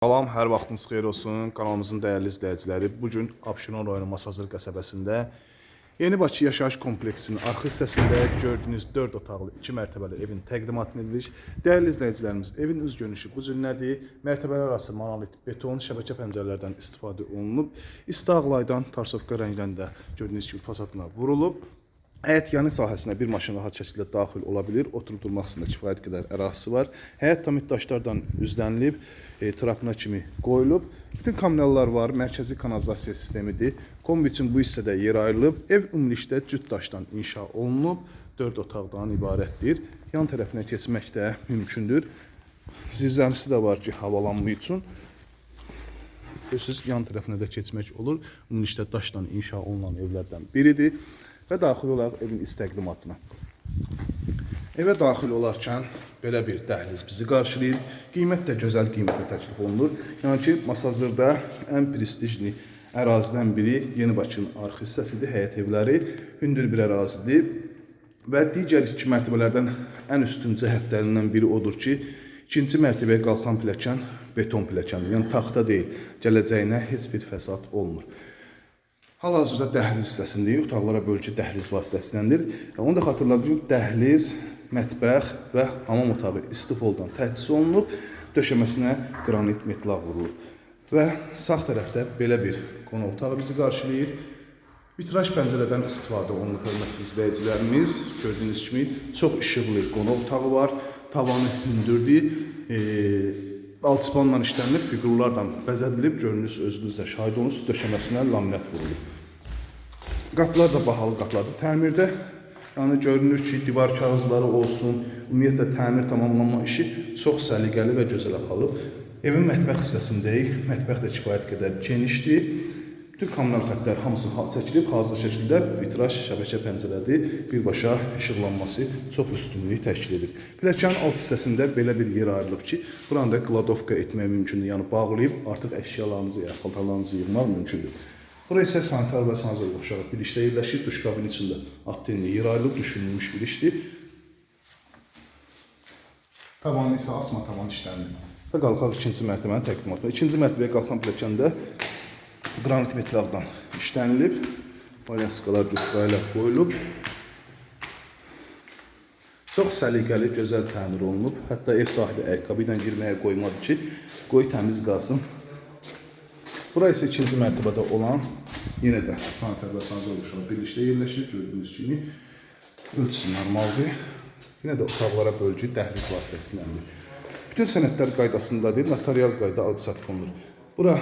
Salam, hər vaxtınız xeyir olsun. Kanalımızın dəyərli izləyiciləri. Bu gün Abşeron rayonu Masazır qəsəbəsində Yeni Bakı yaşayış kompleksinin arxa hissəsində gördüyünüz 4 otaqlı 2 mərtəbəli evin təqdimatını edirik. Dəyərli izləyicilərimiz, evin üz görünüşü bu cürlədir. Mərtəbələr arası monolit beton şəbəkə pəncərələrdən istifadə olunub. İstağlaydan tarsovka rənglərində gördüyünüz kimi fasadına vurulub. Həyət yanı sahəsinə bir maşın rahat şəkildə daxil ola bilir. Oturub durmaq üçün də kifayət qədər ərazisi var. Həyət tamit daşlardan üzlənilib, e, trapına kimi qoyulub. Bütün kommunallar var, mərkəzi kanalizasiya sistemidir. Kombi üçün bu hissədə yer ayrılıb. Ev ümumilikdə cüt daşdan inşa olunub. 4 otaqdan ibarətdir. Yan tərəfinə keçmək də mümkündür. Zirzəmisi də var ki, havalanma üçün. Görürsüz, yan tərəfinə də keçmək olur. Ümumilikdə daşdan inşa olunan evlərdən biridir və daxil olaraq evin istəqdimatına. Evə daxil olarkən belə bir dəhliz bizi qarşılayır. Qiymət də gözəl qiymətə təklif olunur. Yəni ki, Masazırda ən prestijli ərazidən biri Yeni Bakının arxa hissəsidir, həyət evləri. Hündür bir ərazidir və digər iki mərtəbələrdən ən üstün cəhətlərindən biri odur ki, ikinci mərtəbəyə qalxan pilləkən beton pilləkəndir. Yəni taxta deyil. Gələcəyinə heç bir fəsad olmur. Hal-hazırda dəhliz hissəsindəyik. Otaqlara bölgü dəhliz vasitəsiləndir. Onu da xatırladım ki, dəhliz, mətbəx və hamam otağı istifoldan təchiz olunub, döşəməsinə qranit metlaq vurulub. Və sağ tərəfdə belə bir qonaq otağı bizi qarşılayır. Vitraj pəncərədən istifadə olunub hörmətli izləyicilərimiz. Gördüyünüz kimi çox işıqlı qonaq otağı var. Tavanı hündürdür. E, alçıpanla işlənilib, fiqurlarla bəzədilib. Görünüz özünüz də şahid olunuz, döşəməsinə laminat vurulub. Qapılar da bahalı qapılardır təmirdə. Yəni görünür ki, divar kağızları olsun, ümumiyyətlə təmir tamamlanma işi çox səliqəli və gözəl aparılıb. Evin mətbəx hissəsindəyik. Mətbəx də kifayət qədər genişdir. Bütün kommunal xəttlər hamısı ha- çəkilib, hazır şəkildə vitraj şəbəkə pəncərədir. Birbaşa işıqlanması çox üstünlük təşkil edir. Pilləkənin alt hissəsində belə bir yer ayrılıb ki, buranı da kladovka etmək mümkündür. Yəni bağlayıb artıq əşyalarınızı, ya paltarlarınızı yığmaq mümkündür. Bura isə sanitar və sanitariya oxşaraq birlikdə yerləşir. Duş kabini içində attenli yer ayrılıb düşünülmüş bir işdir. Tavanı isə asma tavan işlənir. Və qalxaq ikinci mərtəbənin təqdimatına. İkinci mərtəbəyə qalxan pilləkəndə qranit metraldan işlənilib. Valyanskalar göstərə ilə qoyulub. Çox səliqəli, gözəl təmir olunub. Hətta ev sahibi ayaqqabı ilə girməyə qoymadı ki, qoy təmiz qalsın. Bura isə ikinci mərtəbədə olan yenə də sanitar və sanitariya uşağı birlikdə yerləşir. Gördüyünüz kimi ölçüsü normaldır. Yenə də otaqlara bölgü dəhliz vasitəsindəndir. Bütün sənədlər qaydasındadır. Notarial qayda alqı-sat olunur. Bura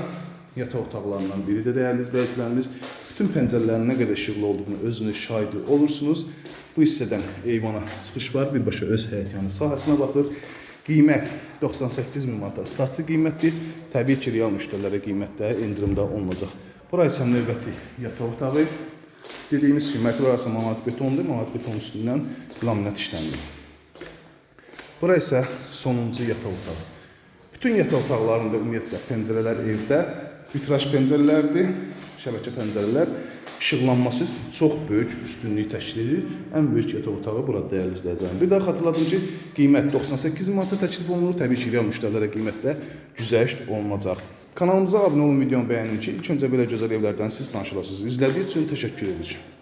yataq otaqlarından biridir dəyərli izləyicilərimiz. Bütün pəncərələrin nə qədər işıqlı olduğunu özünüz şahidi olursunuz. Bu hissədən eyvana çıxış var. Birbaşa öz həyətyanı sahəsinə baxır. Qiymət 98 min manata startlı qiymətdir. Təbii ki, real müştərilərə qiymətdə endirimdə olunacaq. Bura isə növbəti yataq otağı. Dediyimiz kimi mərtəbə arası manat betondur. Manat beton üstündən laminat işlənir. Bura isə sonuncu yataq otağı. Bütün yataq otaqlarında ümumiyyətlə pəncərələr evdə vitraj pəncərələrdir, şəbəkə pəncərələr. İşıqlanması çox böyük üstünlük təşkil edir. Ən böyük yataq otağı burada dəyərli izləyicilər. Bir daha xatırladım ki, qiymət 98 manata təklif olunur. Təbii ki, real müştərilərə qiymətdə güzəşt olunacaq. Kanalımıza abunə olun, videonu bəyənin ki, ilk öncə belə gözəl evlərdən siz tanış olasınız. İzlədiyiniz üçün təşəkkür edirik.